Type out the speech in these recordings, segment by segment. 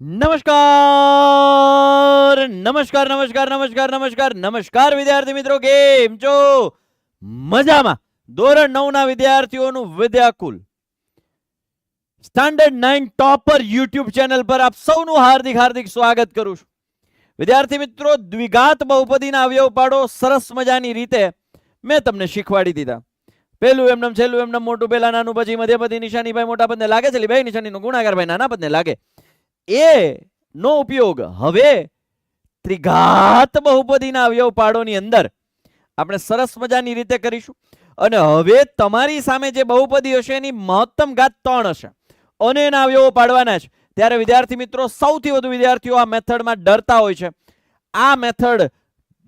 નમસ્કાર! નમસ્કાર નમસ્કાર નમસ્કાર નમસ્કાર નમસ્કાર વિદ્યાર્થી મિત્રો, કેમ છો? મજામાં. ધોરણ નવ ના વિદ્યાર્થીઓનું Vidyakul. Standard nine topper YouTube channel પર આપ સૌનું હાર્દિક હાર્દિક સ્વાગત કરું છું. વિદ્યાર્થી મિત્રો, દ્વિઘાત બહુપદીના અવયવ પાડો, સરસ મજાની રીતે મેં તમને શીખવાડી દીધા. પહેલું એમનેમ છેલ્લું એમનેમ મોટું, પહેલા નાનું, પછી મધ્યપદી નિશાની ભાઈ મોટા પદને લાગે છે? ભાઈ, નિશાનીનો ગુણાકાર ભાઈ નાના પદને લાગે. એ નો ઉપયોગ. હવે ત્રિઘાત બહુપદીના અવયવ પાડોની અંદર આપણે સરસ મજાની રીતે કરીશું. અને હવે તમારી સામે જે બહુપદી હશે એની મહત્તમ ઘાત ત્રણ હશે. અને એના અવયવો પાડવાના છે. ત્યારે વિદ્યાર્થી મિત્રો, સૌથી વધુ વિદ્યાર્થીઓ આ મેથડમાં ડરતા હોય છે. આ મેથડ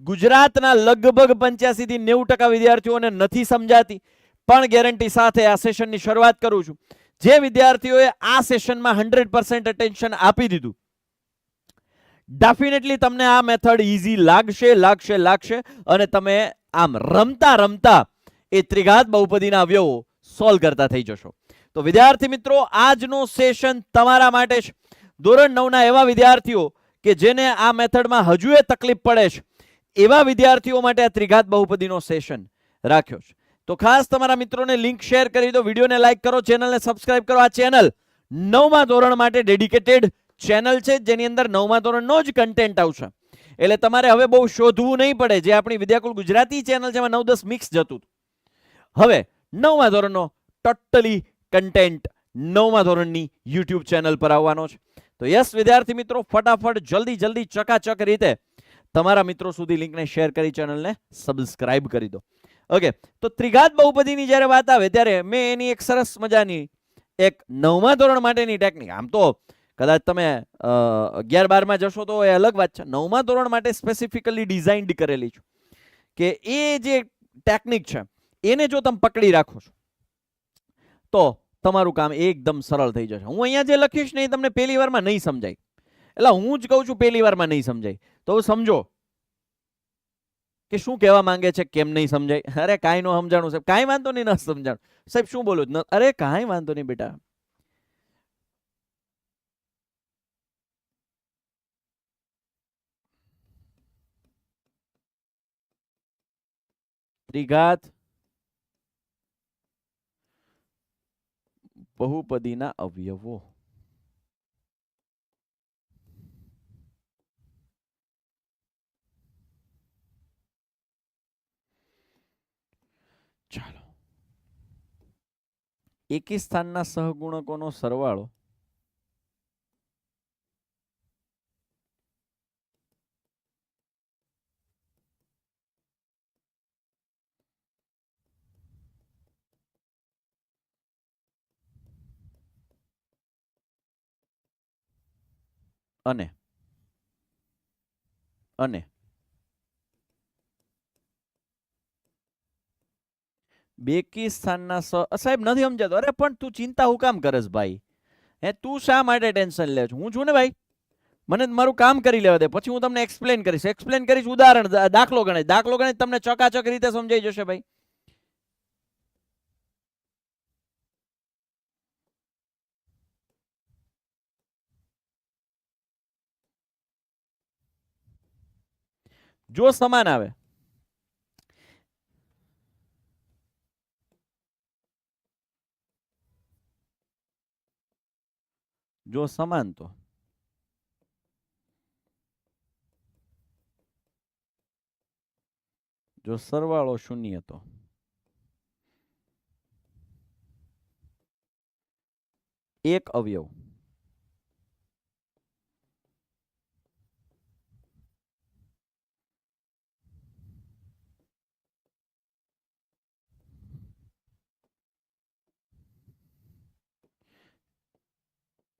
ગુજરાતના લગભગ પંચ્યાસી થી નેવું ટકા વિદ્યાર્થીઓને નથી સમજાતી. પણ ગેરંટી સાથે આ સેશનની શરૂઆત કરું છું. જે વિદ્યાર્થીઓએ આ સેશનમાં હંડ્રેડ પર્સન્ટ અટેન્શન આપી દીધું. ડેફિનેટલી તમને આ મેથડ ઇઝી લાગશે લાગશે લાગશે અને તમે આમ રમતા રમતા એ ત્રિઘાત બહુપદીના અવયવો સોલ્વ કરતા થઈ જશો. તો વિદ્યાર્થી મિત્રો, આજનો સેશન તમારા માટે છે. ધોરણ નવના એવા વિદ્યાર્થીઓ કે જેને આ મેથડમાં હજુ તકલીફ પડે છે, એવા વિદ્યાર્થીઓ માટે આ ત્રિઘાત બહુપદીનો સેશન રાખ્યો છે. તો ખાસ તમારા મિત્રોને લિંક શેર કરી દો વિડીયોને લાઈક કરો ચેનલને સબસ્ક્રાઇબ કરો. આ ચેનલ નવમા ધોરણ માટે ડેડિકેટેડ ચેનલ છે, જેની અંદર નવમા ધોરણનો જ કન્ટેન્ટ આવશે. એટલે તમારે હવે બહુ શોધવું નહીં પડે. જે આપણી વિદ્યાકુલ ગુજરાતી ચેનલ છે, એમાં નવ દસ મિક્સ જતું. હવે નવમા ધોરણનો ટોટલી કન્ટેન્ટ નવમા ધોરણની યુટ્યુબ ચેનલ પર આવવાનો છે. તો યસ વિદ્યાર્થી મિત્રો, ફટાફટ, જલ્દી જલ્દી, ચકાચક રીતે તમારા મિત્રો સુધી લિંકને શેર કરી ચેનલને સબસ્ક્રાઇબ કરી દો. ઓકે તો ત્રિઘાત બહુપદીની જ્યારે વાત આવે ત્યારે મેં એની એક સરસ મજાની એક નવમા ધોરણ માટેની ટેકનિક આમ તો કદાચ તમે અગિયાર બારમાં જશો તો એ અલગ વાત છે. નવમા ધોરણ માટે સ્પેસિફિકલી ડિઝાઇન્ડ કરેલી છે કે એ જે ટેકનિક છે, એને જો તમે પકડી રાખો છો, તો તમારું કામ એકદમ સરળ થઈ જશે. હું અહીંયા જે લખીશ ને એ તમને પહેલી વારમાં નહીં સમજાય. એટલે હું જ કહું છું પહેલી વારમાં નહીં સમજાય. તો સમજો કે શું કહેવા માંગે છે, કેમ નહીં સમજાય? અરે, કાંઈ નો સમજાણું સાહેબ, કાંઈ વાંધો નહીં, ન સમજાણું. સાહેબ, શું બોલો? અરે, કાંઈ વાંધો નહીં બેટા. ત્રિઘાત. બહુપદીના અવયવો ચાલો એકી સ્થાનના સહગુણકોનો સરવાળો અને અને. બેકી સ્થાનના સ અ, સાહેબ નથી સમજાતો. અરે પણ તું ચિંતા હું કામ કરસ ભાઈ? હે તું શા માટે ટેન્શન લે છે? હું છું ને ભાઈ? મને મારું કામ કરી લેવા દે. પછી હું તમને એક્સપ્લેન કરીશ. એક્સપ્લેન કરીશ ઉદાહરણ દાખલો ગણાય દાખલો ગણાય તમને ચકાચક રીતે સમજાઈ જશે ભાઈ. જો સમાન આવે જો સમાન તો જો સરવાળો શૂન્ય તો એક અવયવ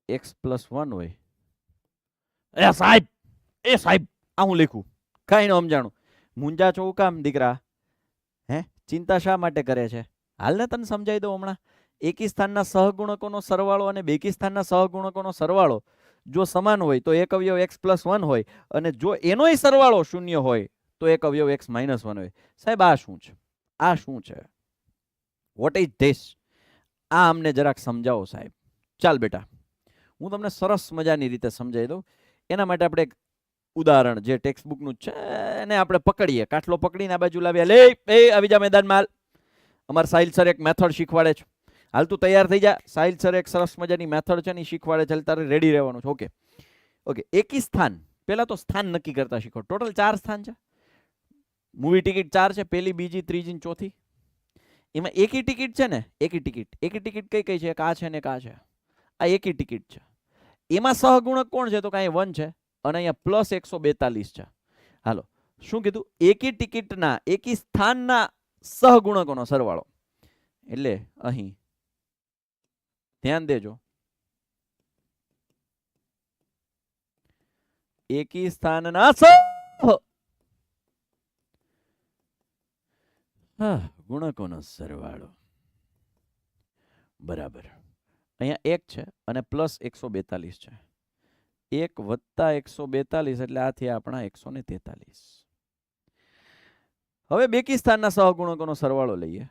એક્સ પ્લસ વન હોય. એ સાહેબ એ સાહેબ, આ હું લખું. કાંઈ ન સમજાણું. મુંજા છો કામ, દીકરા? હે? ચિંતા શા માટે કરે છે? હાલને તને સમજાવી દઉં હમણાં. એકી સ્થાનના સહગુણકોનો સરવાળો અને બેકી સ્થાનના સહગુણકોનો સરવાળો જો સમાન હોય, તો એક અવયવ એક્સ પ્લસ વન હોય અને જો એનોય સરવાળો શૂન્ય હોય, તો એક અવયવ એક્સ માઇનસ વન હોય. સાહેબ, આ શું છે? આ શું છે? વોટ ઇઝ ધીસ આ અમને જરાક સમજાવો સાહેબ. ચાલ બેટા. હું તમને સરસ મજાની રીતે સમજાવી દઉં. એના માટે આપણે એક ઉદાહરણ જે ટેક્સ્ટ બુકનું છે, એને આપણે પકડીએ. કાટલો પકડીને આ બાજુ લાવ્યા. લે, એ આવી જા મેદાનમાં હાલ. અમારા સાહિલ સર એક મેથડ શીખવાડે છે. હાલ તું તૈયાર થઈ જા. સાહિલ સર એક સરસ મજાની મેથડ છે ને ઈ શીખવાડે છે. તારે રેડી રહેવાનું છે. ઓકે ઓકે એકી સ્થાન. પહેલાં તો સ્થાન નક્કી કરતા શીખો. ટોટલ ચાર સ્થાન છે. મૂવી ટિકિટ ચાર છે. પહેલી, બીજી, ત્રીજી ચોથી. એમાં એકી ટિકિટ છે ને? એકી ટિકિટ એકી ટિકિટ કઈ કઈ છે? એક આ છે ને એક છે. આ એકી ટિકિટ છે. એમાં સહગુણક કોણ છે? તો કાંઈ વન છે અને અહીંયા પ્લસ એકસો બેતાલીસ છે. હાલો, શું કીધું? એકી ટિકિટના, એકી સ્થાનના સહગુણકોનો સરવાળો. એટલે અહીં, ધ્યાન દેજો. એકી સ્થાનના ગુણકોનો સરવાળો. બરાબર. અહીંયા એક છે અને પ્લસ એકસો બેતાલીસ છે. એક વત્તા એકસો બેતાલીસ એટલે આ થયા આપણા એકસો ને તેતાલીસ. હવે બેકિસ્તાનના સહગુણકોનો સરવાળો લઈએ.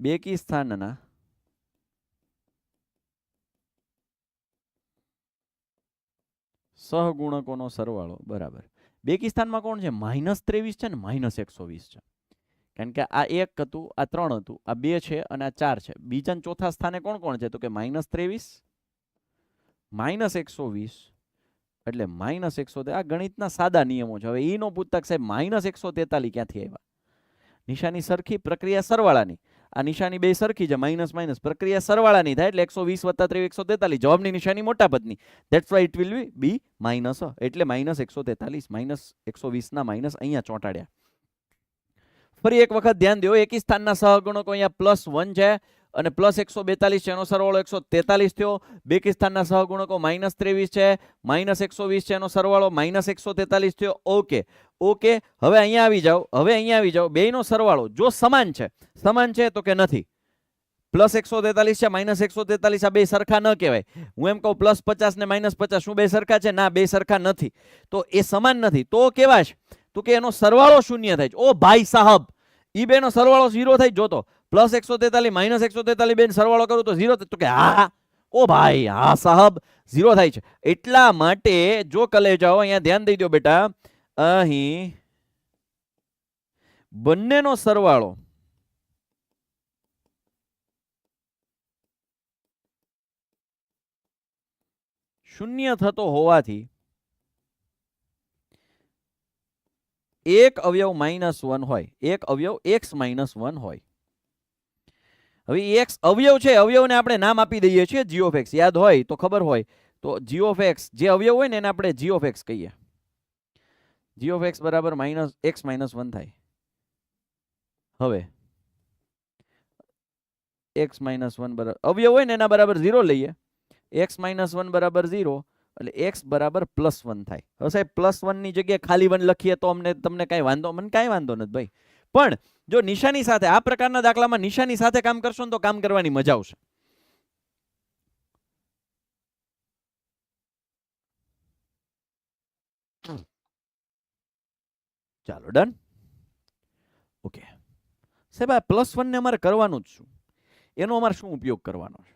બેકિસ્તાનના સહગુણકોનો સરવાળો બરાબર. બેકિસ્તાનમાં કોણ છે? માઇનસ ત્રેવીસ છે ને માઇનસ એકસો વીસ છે. કારણ કે આ એક હતું, આ ત્રણ હતું, આ બે છે અને આ ચાર છે. બીજા ચોથા સ્થાને કોણ કોણ છે? તો કે માઇનસ ત્રેવીસ, માઇનસ એકસો વીસ, એટલે માઇનસ એકસો આ ગણિતના સાદા નિયમો છે. હવે ઈનો નો પૂછતા કે સાહેબ માઇનસ એકસો તેતાલીસ ક્યાંથી આવ્યા? નિશાની સરખી, પ્રક્રિયા સરવાળાની. આ નિશાની બે સરખી છે, માઇનસ માઇનસ. પ્રક્રિયા સરવાળાની થાય એટલે એકસો વીસ વત્તા ત્રેવીસ, એકસો તેતાલીસ. જવાબની નિશાની મોટા પદની. That's why it will be be minus એટલે માઇનસ એકસો તેતાલીસ, માઇનસ એકસો વીસના માઇનસ અહીંયા ચોંટાડ્યા. ફરી એક વખત ધ્યાન દો, એકી સ્થાનના સહગુણકો અહીંયા પ્લસ વન છે અને પ્લસ એકસો બેતાલીસ છે. એનો સરવાળો એકસો તેતાલીસ થયો. બેકિસ્તાનના સહગુણકો માઇનસ ત્રેવીસ છે માઇનસ એકસો વીસ છે. એનો સરવાળો માઇનસ એકસો તેતાલીસ થયો. ઓકે ઓકે હવે અહીંયા આવી જાઓ. હવે અહીંયા આવી જાઓ. બેયનો સરવાળો જો સમાન છે સમાન છે તો કે નથી. પ્લસ એકસો તેતાલીસ છે માઇનસ એકસો તેતાલીસ આ બે સરખા ન કહેવાય. હું એમ કહું પ્લસ પચાસ ને માઇનસ પચાસ શું બે સરખા છે? ના, બે સરખા નથી. તો એ સમાન નથી. તો કેવા છે? તો કે એનો સરવાળો શૂન્ય થાય છે. ઓ ભાઈ સાહબ ઈ બેનો સરવાળો ઝીરો થાય જોતો પ્લસ એકસો તેતાલીસ માઇનસ એકસો તેતાલીસ બેન સરવાળો કરું તો ઝીરો તો કે, હા, ઓ ભાઈ, હા, સાહબ ઝીરો થાય છે. એટલા માટે જો કલે જાઓ અહીંયા ધ્યાન દઈ દો બેટા. અહીં બંનેનો સરવાળો શૂન્ય થતો હોવાથી એક અવયવ માઇનસ વન હોય. એક અવયવ એક્સ માઇનસ વન હોય. હવે એક્સ અવયવ છે, અવયવને આપણે નામ આપી દઈએ છીએ જીઓફેક્સ યાદ હોય તો ખબર હોય. તો જીઓફેક્સ જે અવયવ હોય ને એને આપણે જીઓફેક્સ કહીએ. જીઓફેક્સ બરાબર માઇનસ એક્સ માઇનસ વન થાય. હવે એક્સ માઇનસ વન બરાબર અવયવ હોય ને એના બરાબર ઝીરો લઈએ. એક્સ માઇનસ વન બરાબર ઝીરો એટલે એક્સ બરાબર પ્લસ વન થાય. હવે સાહેબ પ્લસ વનની જગ્યાએ ખાલી વન લખીએ તો અમને, તમને કાંઈ વાંધો, મને કાંઈ વાંધો નથી ભાઈ. પણ જો નિશાની સાથે, આ પ્રકારના દાખલામાં નિશાની સાથે કામ કરશો ને તો કામ કરવાની મજા આવશે. ચાલો ડન ઓકે સાહેબ, આ પ્લસ વનને અમારે કરવાનું જ શું? એનો અમારે શું ઉપયોગ કરવાનો છે?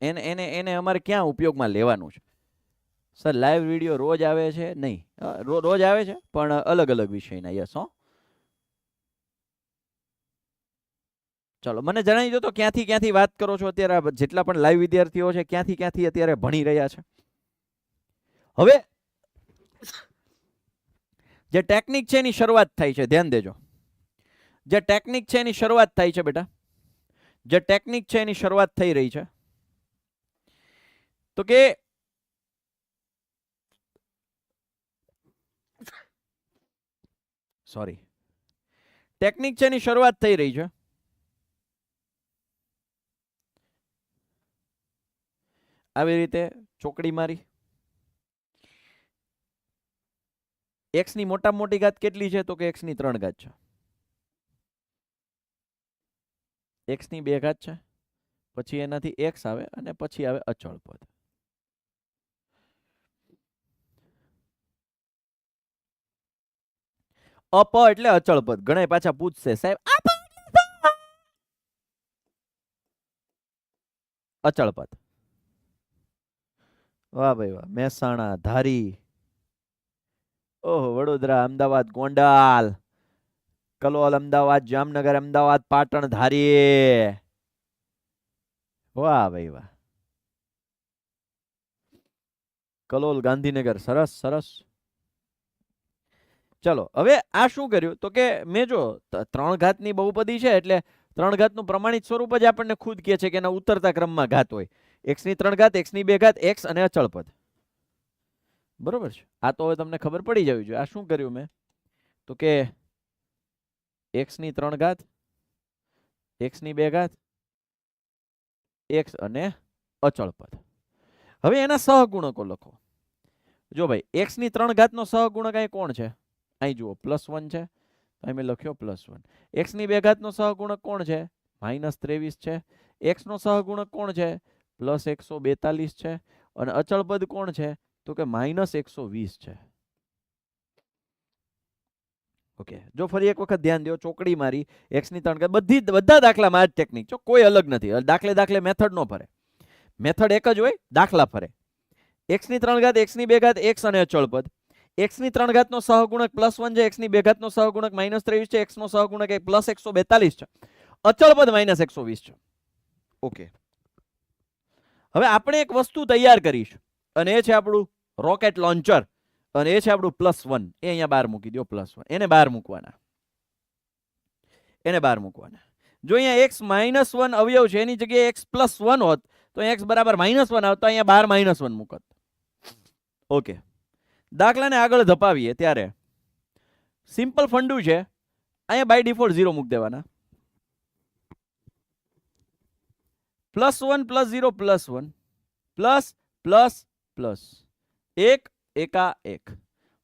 એને એને એને અમારે ક્યાં ઉપયોગમાં લેવાનું છે? સર લાઈવ વીડિયો રોજ આવે છે? નહીં. રોજ આવે છે? પણ અલગ અલગ વિષયના. યસ હો. ચલો, મને જણાવી દો તો ક્યાંથી ક્યાંથી વાત કરો છો અત્યારે? જેટલા પણ લાઈવ વિદ્યાર્થીઓ છે, ક્યાંથી ક્યાંથી અત્યારે ભણી રહ્યા છે? હવે જે ટેકનિક છે એની શરૂઆત થાય છે, ધ્યાન દેજો. જે ટેકનિક છે એની શરૂઆત થાય છે, બેટા. જે ટેકનિક છે એની શરૂઆત થઈ રહી છે. તો કે સોરી ટેકનિક છે એની શરૂઆત થઈ રહી છે. આવી રીતે ચોકડી મારી. એક્સની મોટામાં મોટી ઘાત કેટલી છે? તો કે એક્સની ત્રણ ઘાત છે. એક્સની બે ઘાત છે. પછી એનાથી એક્સ આવે અને પછી આવે અચળ પદ. અપ એટલે અચળ પદ. ઘણા પાછા પૂછશે. સાહેબ અચળ પદ. વાહ ભાઈ વાહ. મહેસાણા, ધારી. ઓહો, વડોદરા, અમદાવાદ, ગોંડલ. કલોલ, અમદાવાદ, જામનગર, અમદાવાદ, પાટણ, ધારી. વાહ ભાઈ વાહ. કલોલ, ગાંધીનગર. સરસ સરસ. ચલો, હવે આ શું કર્યું? તો કે મેં જો ત્રણ ઘાતની બહુપદી છે એટલે ત્રણ ઘાતનું પ્રમાણિત સ્વરૂપ જ આપણને ખુદ કહે છે કે એના ઉતરતા ક્રમમાં ઘાત હોય. એક્સની ત્રણ ઘાત એક્સની બે ઘાત, એક્સ અને અચળ પદ. બરોબર છે? આ તો હવે તમને ખબર પડી જવી જોઈએ. આ શું કર્યું મેં? તો કે એક્સની ત્રણ ઘાત એક્સની બે ઘાત, એક્સ અને અચળ પદ. હવે એના સહગુણકો લખો. જો ભાઈ એક્સની ત્રણ ઘાતનો સહગુણક અહીં કોણ છે? અહીં જુઓ પ્લસ વન છે. તો અહીં મેં લખ્યો પ્લસ વન એક્સની બેઘાતનો સહગુણક કોણ છે? માઇનસ ત્રેવીસ છે. એક્સનો સહગુણક કોણ છે? પ્લસ એકસો બેતાલીસ છે. અને અચળ પદ કોણ છે? તો કે માઇનસ એકસો વીસ છે. ઓકે, જો ફરી એક વખત ધ્યાન દો ચોકડી મારી એક્સની ત્રણ બધી બધા દાખલામાં આ જ ટેકનિક જો કોઈ અલગ નથી દાખલે દાખલે મેથડ નો ફરે. મેથડ એક જ હોય, દાખલા ફરે. એક્સની ત્રણ ઘાત એક્સની બે ઘાત એક્સ અને અચળ પદ. એક્સની ત્રણ ઘાતનો સહગુણક પ્લસ વન છે એક્સની બે ઘાતનો સહગુણક માઇનસ ત્રેવીસ છે એક્સ નો સહગુણક એક પ્લસ એકસો બેતાલીસ છે. અચળ પદ માઇનસ એકસો વીસ છે. ઓકે હવે આપણે એક વસ્તુ તૈયાર કરીશ. અને એ છે આપણું રોકેટ લોન્ચર અને એ છે આપણું પ્લસ વન એ અહીંયા બહાર મૂકી દો પ્લસ વન એને બહાર મૂકવાના. એને બહાર મૂકવાના. જો અહીંયા એક્સ માઇનસ વન અવયવ છે, એની જગ્યાએ એક્સ પ્લસ વન હોત, તો એક્સ બરાબર માઇનસ વન આવતો અહીંયા બાર માઇનસ વન મૂકત. ઓકે દાખલાને આગળ ધપાવીએ ત્યારે. સિમ્પલ ફંડું છે. અહીંયા બાય ડિફોલ્ટ ઝીરો મૂકી દેવાના. Plus one plus zero plus one plus plus plus એક, એકા, એક.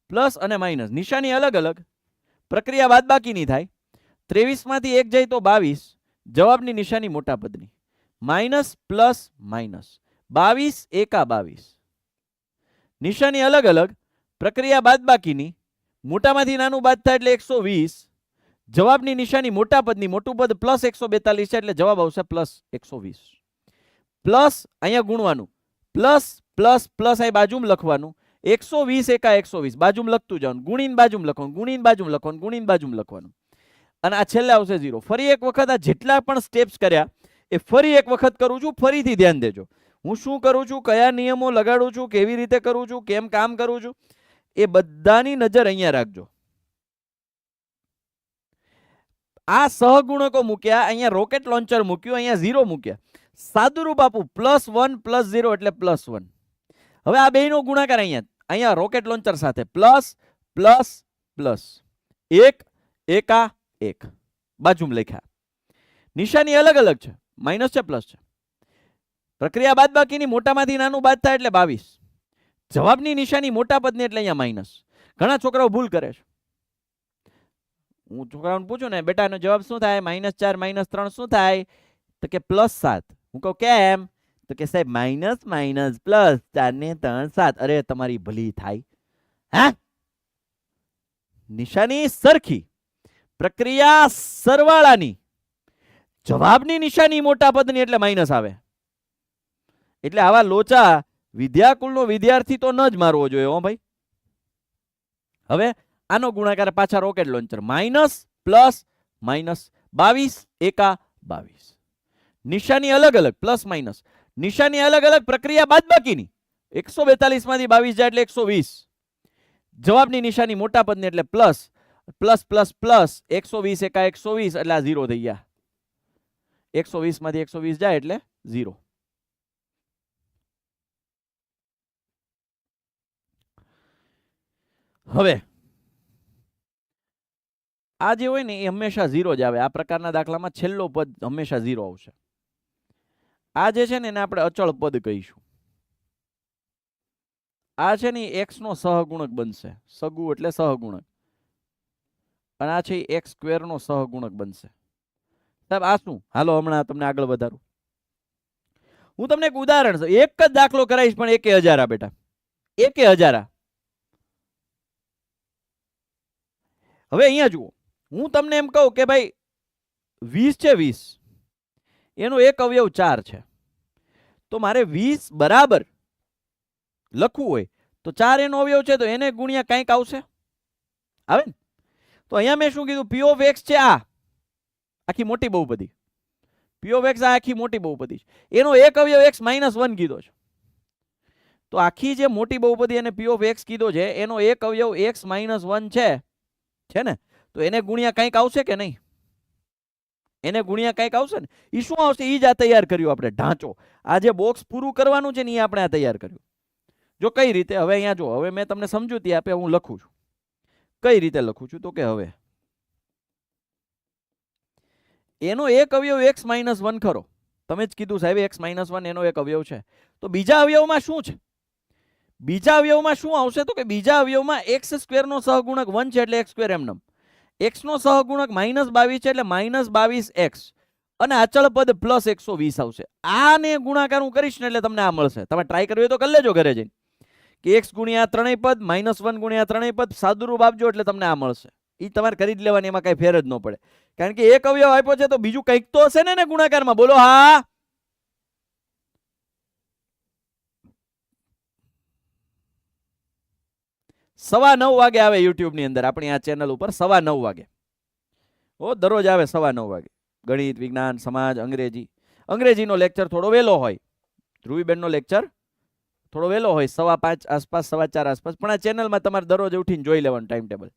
પ્લસ અને માઇનસ નિશાની અલગ અલગ. પ્રક્રિયા બાદ બાકીની થાય. ત્રેવીસમાંથી એક જાય તો બાવીસ. જવાબની નિશાની મોટા પદની. માઇનસ પ્લસ માઇનસ બાવીસ, એકા, બાવીસ. નિશાની અલગ અલગ. પ્રક્રિયા બાદ બાકીની, મોટામાંથી નાનું બાદ થાય એટલે એકસો વીસ, જવાબની નિશાની મોટા પદની, મોટું પદ પ્લસ એકસો બેતાલીસ છે એટલે જવાબ આવશે પ્લસ એકસો વીસ. પ્લસ અહીંયા ગુણવાનું, પ્લસ પ્લસ પ્લસ અહીં બાજુમાં લખવાનું, એકસો વીસ એકા એકસો વીસ, બાજુમાં લખતું જવાનું, ગુણીન બાજુમાં લખવાનું, ગુણીન બાજુમાં લખવાનું, ગુણીન બાજુમાં લખવાનું. અને આ છેલ્લે આવશે ઝીરો ફરી એક વખત આ જેટલા પણ સ્ટેપ્સ કર્યા, એ ફરી એક વખત કરું છું, ફરીથી ધ્યાન દેજો. હું શું કરું છું, કયા નિયમો લગાડું છું, કેવી રીતે કરું છું, કેમ કામ કરું છું એ બધાની નજર અહીંયા રાખજો. આ સહગુણકો મૂક્યા, અહીંયા રોકેટ લોન્ચર મૂક્યું, અહીંયા ઝીરો મૂક્યા. સાદુરૂપ આપું પ્લસ વન પ્લસ ઝીરો એટલે પ્લસ વન હવે આ બેનો ગુણાકાર અહીંયા અહીંયા રોકેટ લોન્ચર સાથે પ્લસ પ્લસ પ્લસ એક, એકા એક. બાજુમાં લખ્યા. નિશાની અલગ અલગ છે માઇનસ છે પ્લસ છે. પ્રક્રિયા બાદ બાકીની મોટામાંથી નાનું બાદ થાય એટલે બાવીસ. જવાબની નિશાની મોટા પદને એટલે અહીંયા માઇનસ ઘણા છોકરાઓ ભૂલ કરે છે. હું છોકરાઓને પૂછું ને બેટા એનો જવાબ શું થાય? માઇનસ ચાર માઇનસ ત્રણ શું થાય? તો કે, પ્લસ સાત. હું કહું, કેમ? તો કે, સાહેબ માઇનસ માઇનસ પ્લસ ચાર ને ત્રણ, સાત. અરે, તમારી ભલી થાય. હા? નિશાની સરખી. પ્રક્રિયા સરવાળાની. જવાબની નિશાની મોટા પદની એટલે માઇનસ આવે. એટલે આવા લોચા વિદ્યાકુળનો વિદ્યાર્થી તો ન જ મારવો જોઈએ, હો ભાઈ. હવે આનો ગુણાકાર પાછા rocket launcher minus plus minus બાવીસ એકા બાવીસ. નિશાની અલગ અલગ પ્લસ માઇનસ નિશાની અલગ અલગ પ્રક્રિયા બાદ બાકીની એકસો બેતાલીસમાંથી બાવીસ જાય એટલે એકસો વીસ. જવાબની નિશાની મોટા પદની એટલે પ્લસ પ્લસ પ્લસ પ્લસ એકસો વીસ એકા એકસો વીસ એટલે આ ઝીરો થઈ ગયા. એકસો વીસમાંથી એકસો વીસ જાય એટલે ઝીરો હવે, આ જે હોય ને, એ હંમેશા ઝીરો જ આવે. આ પ્રકારના દાખલામાં છેલ્લો પદ હંમેશા ઝીરો આવશે. આ જે છે ને, એને આપણે અચળ પદ કહીશું. આ છે ને એક્સ નો સહગુણક બનશે. સગુ એટલે સહગુણક. અને આ છે એક્સ સ્ક્વેર નો સહગુણક બનશે. સાહેબ, આ શું? હાલો, હમણાં તમને આગળ વધારું. હું તમને એક ઉદાહરણ એક જ દાખલો કરાવીશ, પણ એકે હજારા બેટા. એકે હજારા. હવે અહીંયા જુઓ. હું તમને એમ કહું કે ભાઈ, વીસ છે વીસ. એનો એક અવયવ ચાર છે. તો મારે વીસ બરાબર લખવું હોય તો ચાર એનો અવયવ છે તો એને ગુણ્યા કંઈક આવશે? આવે ને? તો અહીંયા મેં શું કીધું? પી ઓફ એક્સ છે આ. આખી મોટી બહુ પી ઓફ એક્સ આ આખી મોટી બહુ બધી છે. એનો એક અવયવ એક્સ માઇનસ વન કીધો છે. તો આખી જે મોટી બહુપદી અને પી ઓફ એક્સ કીધો છે, એનો એક અવયવ એક્સ માઇનસ વન છે. છે ને? તો એને ગુણ્યા કંઈક આવશે કે નહીં? એને ગુણ્યા કંઈક આવશે ને? એ શું આવશે? એ જ આ તૈયાર કર્યું આપણે, ઢાંચો. આ જે બોક્સ પૂરું કરવાનું છે ને એ આપણે આ તૈયાર કર્યું. જો કઈ રીતે? હવે અહીંયા જો, હવે મેં તમને સમજૂતી આપે, હું લખું છું. કઈ રીતે લખું છું? તો કે હવે. એનો એક અવયવ એક્સ માઇનસ વન ખરો. તમે જ કીધું સાહેબ એક્સ માઇનસ વન એનો એક અવયવ છે. તો બીજા અવયવમાં શું છે? બીજા અવયવમાં શું આવશે તો કે બીજા અવયવમાં એક્સ સ્ક્વેરનો સહગુણક વન છે એટલે એક્સ સ્ક્વેર એમનમ એક્સનો સહગુણક માઇનસ બાવીસ છે એટલે માઇનસ બાવીસ એક્સ અને અચળ પદ પ્લસ એકસો વીસ આવશે. આને ગુણાકાર હું કરીશ ને એટલે તમને આ મળશે. તમે ટ્રાય કરવી તો કરી લેજો ઘરે જઈને. કે એક્સ ગુણ્યા ત્રણેય પદ માઇનસ વન ગુણ્યા ત્રણેય પદ, સાદુરૂપ આપજો એટલે તમને આ મળશે. એ તમારે કરી જ લેવાની, એમાં કાંઈ ફેર જ ન પડે. કારણ કે એક અવયવ આપ્યો છે તો બીજું કંઈક તો હશે ને ગુણાકારમાં. બોલો હા. સવા નવ વાગે આવે યુટ્યુબની અંદર, આપણી આ ચેનલ ઉપર સવા નવ વાગે. ઓ દરરોજ આવે સવા નવ વાગે. ગણિત, વિજ્ઞાન, સમાજ, અંગ્રેજી. અંગ્રેજીનો લેક્ચર થોડો વહેલો હોય. ધ્રુવીબેનનો લેક્ચર થોડો વહેલો હોય, સવા પાંચ આસપાસ, સવા ચાર આસપાસ. પણ આ ચેનલમાં તમારે દરરોજ ઉઠીને જોઈ લેવાનું ટાઈમ ટેબલ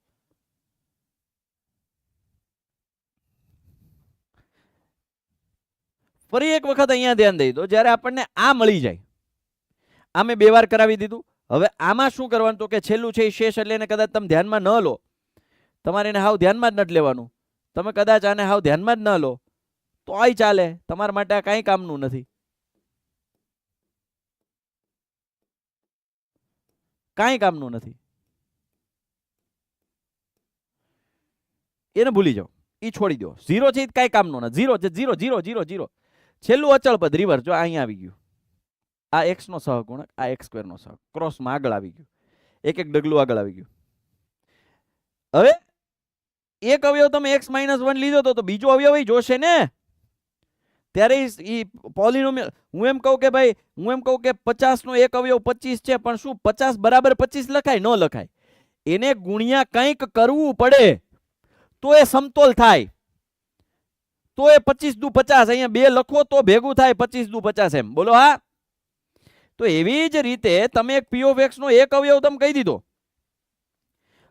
ફરી એક વખત અહીંયા ધ્યાન દઈ દો, જ્યારે આપણને આ મળી જાય. આ મેં બે વાર કરાવી દીધું હવે આમાં શું કરવાનું? તો કે છેલ્લું છે એ શેષ એટલે એને કદાચ તમે ધ્યાનમાં ન લો. તમારે એને હાવ ધ્યાનમાં જ નથી લેવાનું. તમે કદાચ આને હાવ ધ્યાનમાં જ ન લો. તો આય ચાલે. તમારા માટે આ કાંઈ કામનું નથી. કાંઈ કામનું નથી. એને ભૂલી જાઓ. એ છોડી દો. ઝીરો છે એ કાંઈ કામનું નથી. ઝીરો છે. Zero zero zero zero. છેલ્લું અચળ પદ. રિવર્સ જો અહીંયા આવી ગયું. આ એક્સનો સહગુણક, આ એક્સ સ્ક્વેર નો સહ ક્રોસમાં આગળ આવી ગયું. એક એક ડગલું આગળ આવી ગયું. હવે, એક અવયવ તમે એક્સ માઇનસ વન લીધો તો બીજો અવયવ જોશે ને? ત્યારે એ પોલિનોમિયલ હું એમ કહું કે ભાઈ, હું એમ કહું કે પચાસ નો એક અવયવ પચીસ છે, પણ શું પચાસ બરાબર પચીસ લખાય? ન લખાય. એને ગુણ્યા કંઈક કરવું પડે. તો એ સમતોલ થાય. તો એ પચીસ દુ પચાસ, અહીંયા બે લખો તો ભેગું થાય પચીસ દુ પચાસ એમ. બોલો હા? તો એવી જ રીતે તમે એક પી ઓફ એક અવયવ તમે કહી દીધો.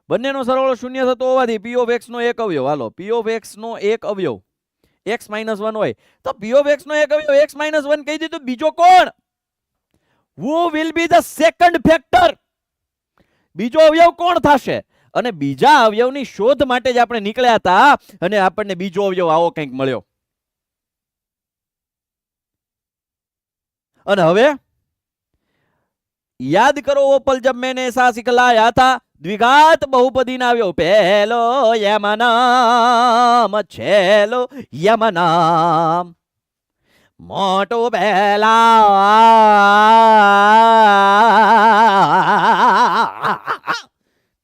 બંનેનો સરવાળો શૂન્ય થતો હોવાથી પી ઓફ એક અવયવ. હાલો પી ઓફ એક અવયવ. એક્સ માઇનસ વન હોય. તો પી ઓફ એક અવયવ એક્સ માઇનસ વન કહી દીધું. બીજો કોણ? Who will be the second factor બીજો અવયવ કોણ થશે? અને બીજા અવયવની શોધ માટે જ આપણે નીકળ્યા હતા અને આપણને બીજો અવયવ આવો કંઈક મળ્યો. અને હવે? યાદ કરો ઓપલ જબ મેં એસા સિખલાયા હતા દ્વિઘાત બહુપદીને આવ્યો. પહેલો યમનામ છેલો યમનામ. મોટો પહેલા.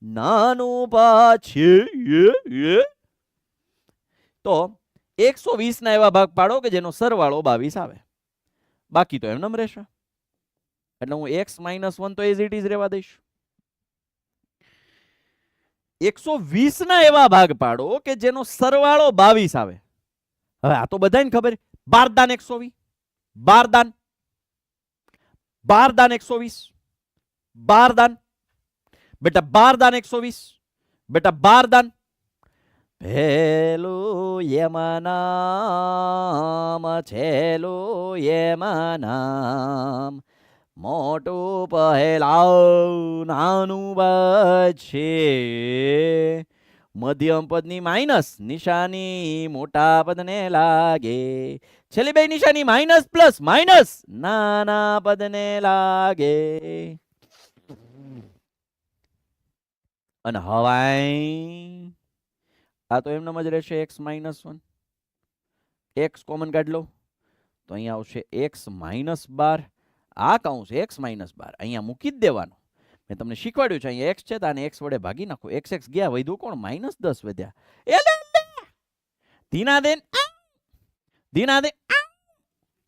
નાનું પછી તો એકસો વીસના એવા ભાગ પાડો કે જેનો સરવાળો બાવીસ આવે. બાકી તો એમ નમ રહેશે. એટલે હું એક્સ માઇનસ વન તો એઝ ઇટ ઇઝ રહેવા દઈશ. એકસો વીસ ના એવા ભાગ પાડો કે જેનો સરવાળો બાવીસ આવે. હવે આ તો બધાને ખબર. બાર દાન એકસો વીસ. બાર દાન. બાર દાન એકસો વીસ. બાર દાન. બેટા, બાર દાન એકસો વીસ. બેટા, બાર દાન. ભેલું યમનામ, છેલું યમનામ. મોટું પહેલાવ નાનું છે મધ્યમ પદની માઇનસ, નિશાની મોટા પદને લાગે. છેલ્લી બે નિશાની, માઇનસ પ્લસ, માઇનસ નાના પદને લાગે. અને હવાઈ. આ તો એમનામ જ રહેશે X minus one. X common કાઢ લો. તો અહીંયા આવશે એક્સ માઇનસ બાર. આ કૌંસ એક્સ માઇનસ બાર. અહીંયા મૂકી જ દેવાનું. મેં તમને શીખવાડ્યું છે, અહીંયા એક્સ છે તો આને એક્સ વડે ભાગી નાખો. એક્સ એક્સ ગયા, વધ્યું કોણ? માઇનસ દસ વધ્યા. ધીના દેન ધીના દે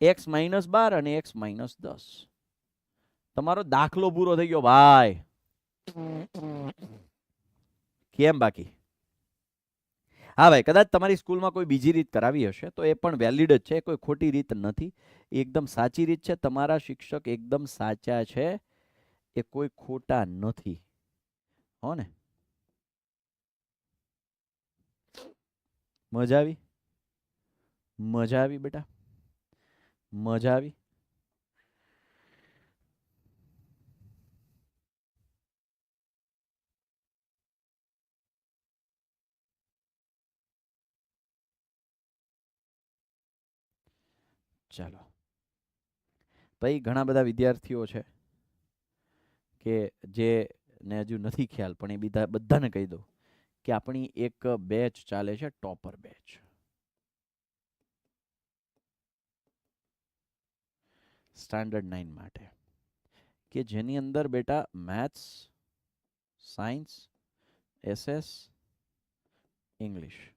એક્સ માઇનસ બાર અને એક્સ માઇનસ દસ. તમારો દાખલો પૂરો થઈ ગયો, ભાઈ. કેમ બાકી? હા ભાઈ, કદાચ તમારી સ્કૂલમાં કોઈ બીજી રીત કરાવી હશે, તો એ પણ વેલિડ જ છે કોઈ ખોટી રીત નથી. એ એકદમ સાચી રીત છે, તમારા શિક્ષક એકદમ સાચા છે, એ કોઈ ખોટા નથી. હો ને? મજા આવી? મજા આવી બેટા? મજા આવી? ચાલો. ભાઈ ઘણા બધા વિદ્યાર્થીઓ છે કે જે ને હજુ નથી ખ્યાલ, પણ એ બીજા બધાને કહી દઉં કે આપણી એક બેચ ચાલે છે ટોપર બેચ. સ્ટાન્ડર્ડ નાઇન માટે. કે જેની અંદર બેટા maths, science, SS, English.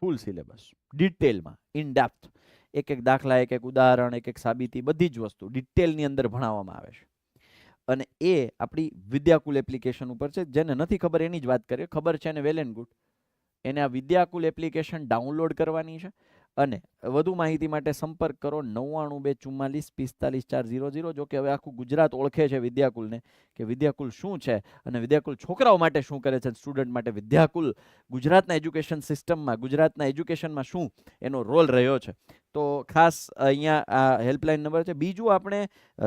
Full syllabus ડિટેલમાં ઇન ડેપ્થ એક એક દાખલા, એક એક ઉદાહરણ, એક એક સાબિતી, બધી જ વસ્તુ ડિટેલની અંદર ભણાવવામાં આવે છે. અને એ આપણી વિદ્યાકુલ એપ્લિકેશન ઉપર છે, જેને નથી ખબર એની જ વાત કરીએ, ખબર છે એને વેલ એન્ડ ગુડ એને આ વિદ્યાકુલ એપ્લિકેશન ડાઉનલોડ કરવાની છે અને વધુ માહિતી માટે સંપર્ક કરો નવ્વાણું બે ચુમ્માલીસ પિસ્તાલીસ ચાર ઝીરો ઝીરો, જો કે હવે આખું ગુજરાત ઓળખે છે વિદ્યાકુલને કે વિદ્યાકુલ શું છે અને વિદ્યાકુલ છોકરાઓ માટે શું કરે છે સ્ટુડન્ટ માટે વિદ્યાકુલ ગુજરાતના એજ્યુકેશન સિસ્ટમમાં ગુજરાતના એજ્યુકેશનમાં શું એનો રોલ રહ્યો છે. તો ખાસ અહીંયા આ હેલ્પલાઇન નંબર છે. બીજું આપણે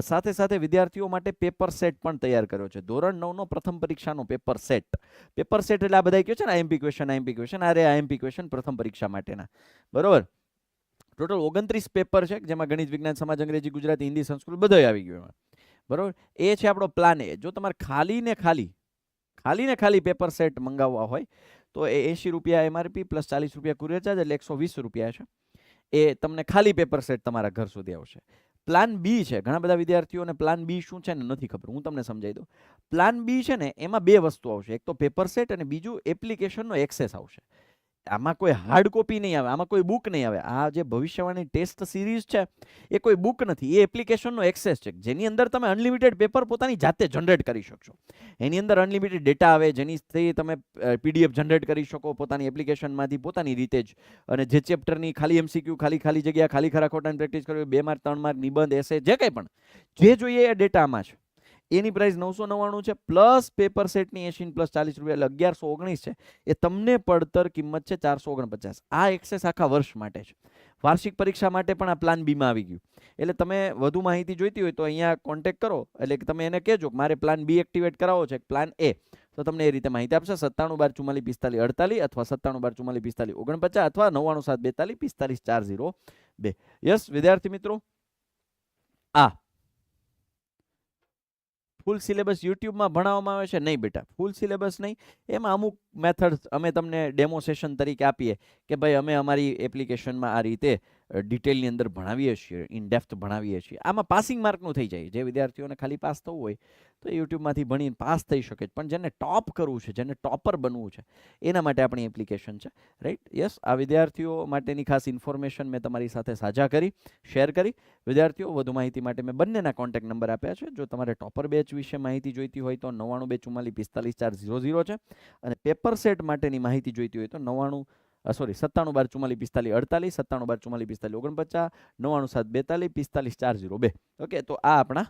સાથે સાથે વિદ્યાર્થીઓ માટે પેપર સેટ પણ તૈયાર કર્યો છે. ધોરણ નવનો પ્રથમ પરીક્ષાનો પેપર સેટ પેપર સેટ એટલે આ બધા કહે છે ને આઈએમપી ક્વેશ્ચન આઈએમપી ક્વેશ્ચન અરે આઈએમપી ક્વેશ્ચન પ્રથમ પરીક્ષા માટેના. બરોબર? ટોટલ ઓગણત્રીસ પેપર છે, જેમાં ગણિત, વિજ્ઞાન, સમાજ, અંગ્રેજી, ગુજરાતી, હિન્દી, સંસ્કૃત બધો આવી ગયો એમાં. બરોબર? એ છે આપણો પ્લાન એ જો તમારે ખાલી ને ખાલી ખાલી ને ખાલી પેપર સેટ મંગાવવા હોય, તો એ એંશી રૂપિયા એમઆરપી પ્લસ ચાલીસ રૂપિયા કુરિયર ચાર્જ એટલે એકસો વીસ રૂપિયા છે. એ તમને ખાલી પેપર સેટ તમારા ઘર સુધી આવશે. પ્લાન બી છે. ઘણા બધા વિદ્યાર્થીઓને પ્લાન બી શું છે ને નથી ખબર. હું તમને સમજાવી દઉં. પ્લાન બી છે ને, એમાં બે વસ્તુ આવશે. એક તો પેપર સેટ અને બીજું એપ્લિકેશનનો એક્સેસ આવશે. આમાં કોઈ હાર્ડ કોપી નહીં આવે, આમાં કોઈ બુક નહીં આવે. આ જે ભવિષ્યવાણી ટેસ્ટ સિરીઝ છે, એ કોઈ બુક નથી. એ એપ્લિકેશનનો એક્સેસ છે. જેની અંદર તમે અનલિમિટેડ પેપર પોતાની જાતે જનરેટ કરી શકશો. એની અંદર અનલિમિટેડ ડેટા આવે, જેનીથી તમે પીડીએફ જનરેટ કરી શકો પોતાની એપ્લિકેશનમાંથી પોતાની રીતે જ. અને જે ચેપ્ટરની ખાલી એમસીક્યુ ખાલી ખાલી જગ્યા, ખાલી ખરા ખોટાની પ્રેક્ટિસ કરવી બે માર્ક, ત્રણ માર્ક, નિબંધ એસે જે કંઈ પણ. જે જોઈએ એ ડેટા આમાં છે એની પ્રાઇસ નવસો નવ્વાણું છે પ્લસ પેપર સેટની એસી પ્લસ ચાલીસ રૂપિયા અગિયારસો ઓગણીસ છે. એ તમને પડતર કિંમત છે ચારસો ઓગણપચાસ. આ એક્સેસ આખા વર્ષ માટે છે. વાર્ષિક પરીક્ષા માટે પણ આ પ્લાન બીમાં આવી ગયું. એટલે તમે વધુ માહિતી જોઈતી હોય તો અહીંયા કોન્ટેક્ટ કરો. એટલે કે તમે એને કહેજો મારે પ્લાન બી એક્ટિવેટ કરાવવો છે પ્લાન એ તો તમને એ રીતે માહિતી આપશે. સત્તાણું બાર ચુમ્માલી પિસ્તાલીસ અડતાલીસ અથવા સત્તાણું બાર ચુમ્માલી પિસ્તાલીસ ઓગણપચાસ અથવા નવ્વાણું સાત બેતાલીસ પિસ્તાલીસ ચાર ઝીરો બે. યસ વિદ્યાર્થી મિત્રો? આ ફૂલ સિલેબસ યુટ્યુબમાં ભણાવવામાં આવે છે? નહીં બેટા, ફૂલ સિલેબસ નહીં. એમાં અમુક મેથડ અમે તમને ડેમો સેશન તરીકે આપીએ કે ભાઈ અમે અમારી એપ્લિકેશનમાં આ રીતે ડિટેલની અંદર ભણાવીએ છીએ ઇન ડેપ્થ ભણાવીએ છીએ. આમાં પાસિંગ માર્કનું થઈ જાય. જે વિદ્યાર્થીઓને ખાલી પાસ થવું હોય, તો યુટ્યુબમાંથી ભણીને પાસ થઈ શકે પણ જેને ટોપ કરવું છે, જેને ટોપર બનવું છે, એના માટે આપણી એપ્લિકેશન છે. રાઈટ યસ આ વિદ્યાર્થીઓ માટેની ખાસ ઇન્ફોર્મેશન મેં તમારી સાથે સાજા કરી શેર કરી. વિદ્યાર્થીઓ, વધુ માહિતી માટે મેં બંનેના કોન્ટેક્ટ નંબર આપ્યા છે. જો તમારે ટોપર બેચ વિશે માહિતી જોઈતી હોય તો નવ્વાણું બે ચુમ્માલીસ પિસ્તાલીસ ચાર ઝીરો ઝીરો છે. અને પેપર સેટ માટેની માહિતી જોઈતી હોય તો નવ્વાણું સોરી સત્તાણું બાર ચુમ્માલીસ પિસ્તાલીસ અડતાલીસ, સત્તાણું બાર ચુમ્માલીસ પિસ્તાલીસ ઓગણપચાસ, નવ્વાણું સાત બેતાલીસ, પિસ્તાલીસ ચાર ઝીરો બે. ઓકે તો આ આપણા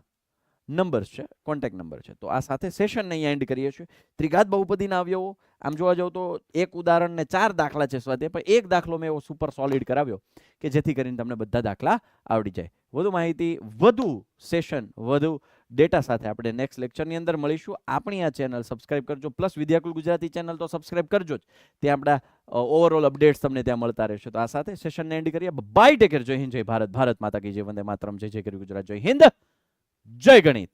નંબર્સ છે કોન્ટેક્ટ નંબર છે. તો આ સાથે સેશનને અહીંયા એન્ડ કરીએ છીએ. ત્રિઘાત બહુપદીના અવયવો, આમ જોવા જાવ તો એક ઉદાહરણને ચાર દાખલા છે સ્વાધ્યાય પણ એક દાખલો મેં એવો સુપર સોલિડ કરાવ્યો કે જેથી કરીને તમને બધા દાખલા આવડી જાય. વધુ માહિતી, વધુ સેશન વધુ ડેટા સાથે આપણે નેક્સ્ટ લેક્ચરની અંદર મળીશું. આપણી આ ચેનલ સબસ્ક્રાઇબ કરજો. પ્લસ વિદ્યાકુલ ગુજરાતી ચેનલ તો સબસ્ક્રાઇબ કરજો જ. ત્યાં આપણા ઓવરઓલ અપડેટ્સ તમને ત્યાં મળતા રહેશે. તો આ સાથે સેશનને એન્ડ કરીએ. બાય ટેકર જય હિન્દ, જય ભારત. ભારત માતા કી જય. વંદે માતરમ. જય જય કરી ગુજરાત. જય હિન્દ. જય ગણિત.